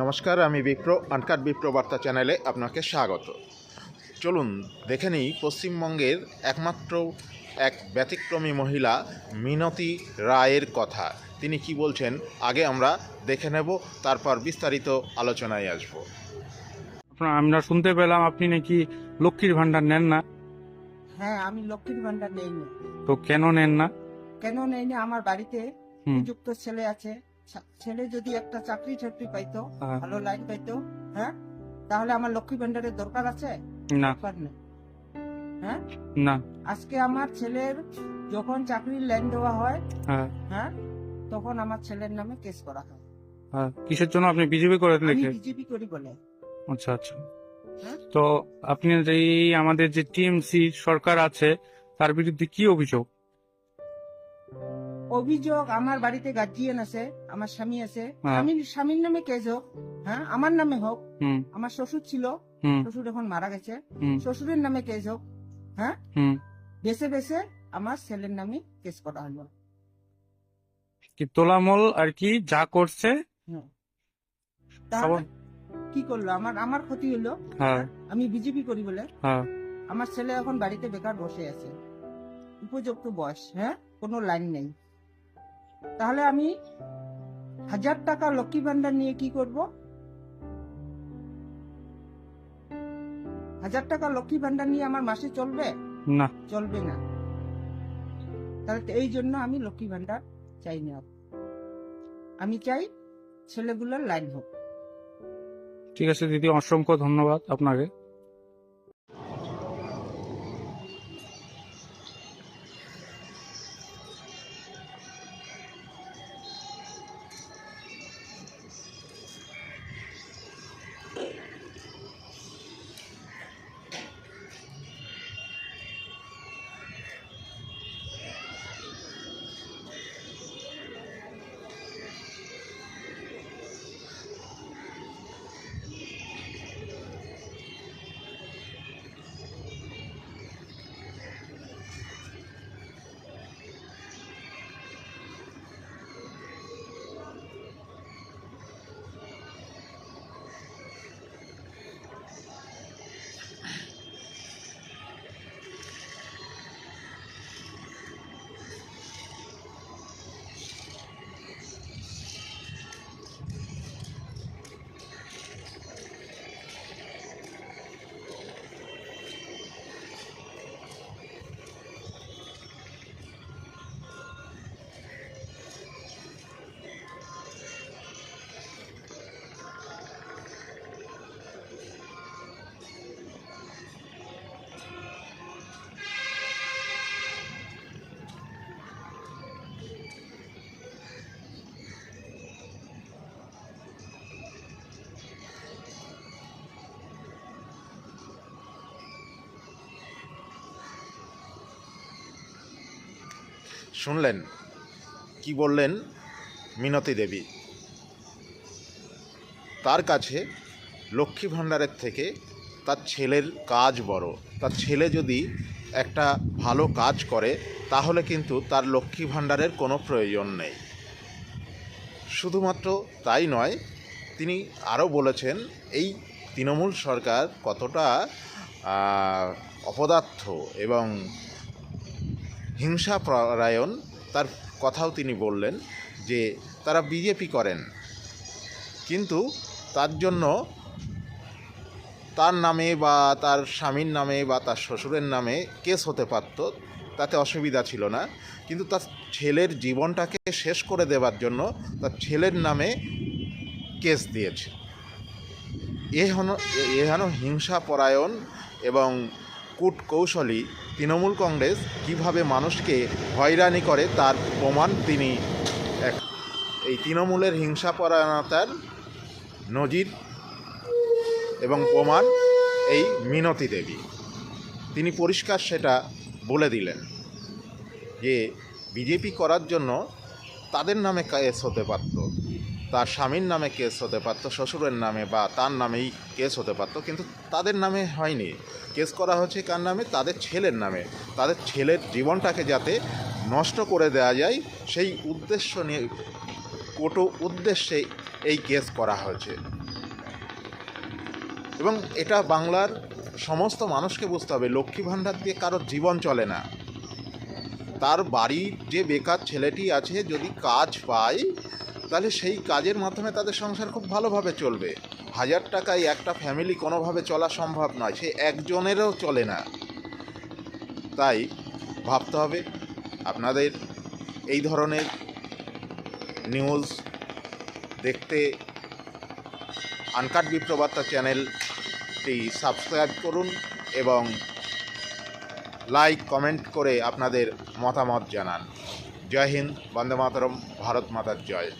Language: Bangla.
নমস্কার আমি বিপ্র আনকাট বিপ্র বার্তা চ্যানেলে আপনাকে স্বাগত। চলুন দেখে নিই পশ্চিমবঙ্গের একমাত্র এক ব্যতিক্রমী মহিলা মিনতি রায়ের কথা। তিনি কি বলছেন আগে আমরা দেখে নেব তারপর বিস্তারিত আলোচনায় আসব। আপনার আমরা শুনতে পেলাম আপনি নাকি লক্ষ্মীর ভান্ডার নেন না। হ্যাঁ আমি লক্ষ্মীর ভান্ডার নেই না তো কেন নেন না? কেন নেই না আমার বাড়িতে যুক্ত ছেলে আছে। ছেলে যদি একটা চাকরি চাকরি পাইতো হ্যাঁ। ভালো লাইন পাইতো হ্যাঁ? তাহলে আমার লক্ষ্মী ভান্ডারের দরকার আছে? না। হ্যাঁ? না। আজকে আমার ছেলের যখন চাকরির লাইন দেওয়া হয় হ্যাঁ। হ্যাঁ? তখন আমার ছেলের নামে কেস করা হয়। হ্যাঁ। কিসের জন্য আপনি বিজেপি করে লিখে বিজেপি করি বলে। আচ্ছা আচ্ছা? তো আপনি যে আমাদের যে টিএমসি সরকার আছে তার বিরুদ্ধে কি অভিযোগ? অভিযোগ আমার বাড়িতে গার্জিয়ান আছে আমার স্বামী আছে। হ্যাঁ। স্বামীর স্বামীর নামে কেস হোক হ্যাঁ আমার নামে হোক আমার শ্বশুর ছিল শ্বশুর এখন মারা গেছে। শ্বশুরের নামে কেস হোক হ্যাঁ বেছে বেছে আমার ছেলের নামে কেস করা হলো। কি তোলামল আর কি যা করছে? কি করল? আমার আমার ক্ষতি হলো। হ্যাঁ। আমি বিজেপি করি বলে। হ্যাঁ। আমার ছেলে এখন বাড়িতে বেকার বসে আছে। উপযুক্ত বয়স হ্যাঁ কোনো লাইন নেই। তাহলে আমি হাজার টাকা লক্ষ্মী ভান্ডার নিয়ে কি করব? হাজার টাকা লক্ষ্মী ভান্ডার নিয়ে আমার মাসে চলবে? না। চলবে না। তাহলে তো এই জন্য আমি লক্ষ্মী ভান্ডার চাই না। আমি চাই ছেলেগুলোর লাইন হোক। ঠিক আছে দিদি অসংখ্য ধন্যবাদ আপনাকে। শুনলেন? কি বললেন মিনতি দেবী? তার কাছে লক্ষ্মী ভাণ্ডারের থেকে তার ছেলের কাজ বড়। তার ছেলে যদি একটা ভালো কাজ করে, তাহলে কিন্তু তার লক্ষ্মী ভাণ্ডারের কোনো প্রয়োজন নেই। শুধুমাত্র তাই নয়, তিনি আরও বলেছেন, এই তৃণমূল সরকার কতটা অপদার্থ এবং হিংসা পরায়ণ, তার কথাও তিনি বললেন যে তারা বিজেপি করেন। কিন্তু তার জন্য তার নামে বা তার স্বামীর নামে বা তার শ্বশুরের নামে কেস হতে পারত, তাতে অসুবিধা ছিল না। কিন্তু তার ছেলের জীবনটাকে শেষ করে দেওয়ার জন্য তার ছেলের নামে কেস দিয়েছে। এ হন, এ হেন হিংসা পরায়ণ এবং কূট কৌশলী তৃণমূল কংগ্রেস কীভাবে মানুষকে হয়রানি করে তার প্রমাণ তিনি এক এই তৃণমূলের হিংসা পরায়ণতার নজির এবং প্রমাণ এই মিনতি দেবী। তিনি পরিষ্কার সেটা বলে দিলেন যে, বিজেপি করার জন্য তাদের নামে কেস হতে পারত। তার স্বামীর নামে কেস হতে পারতো, শ্বশুরের নামে বা তার নামেই কেস হতে পারতো, কিন্তু তাদের নামে হয়নি। কেস করা হচ্ছে কার নামে? তাদের ছেলের নামে। তাদের ছেলের জীবনটাকে যাতে নষ্ট করে দেওয়া যায়, সেই উদ্দেশ্য নিয়ে, কটু উদ্দেশ্যে এই কেস করা হয়েছে। এবং এটা বাংলার সমস্ত মানুষকে বুঝতে হবে, লক্ষ্মী ভাণ্ডার দিয়ে কারোর জীবন চলে না। তার বাড়ির যে বেকার ছেলেটি আছে, যদি কাজ পায় তাহলে সেই কাজের মাধ্যমে তাদের সংসার খুব ভালোভাবে চলবে। হাজার টাকায় একটা ফ্যামিলি কোনোভাবে চলা সম্ভব নয়, সে একজনেরও চলে না। তাই ভাবতে হবে, আপনাদের এই ধরনের নিউজ দেখতে আনকাট বিপ্রবার্তা চ্যানেলটি সাবস্ক্রাইব করুন এবং লাইক কমেন্ট করে আপনাদের মতামত জানান। জয় হিন্দ, বন্দে মাতরম, ভারত মাতার জয়।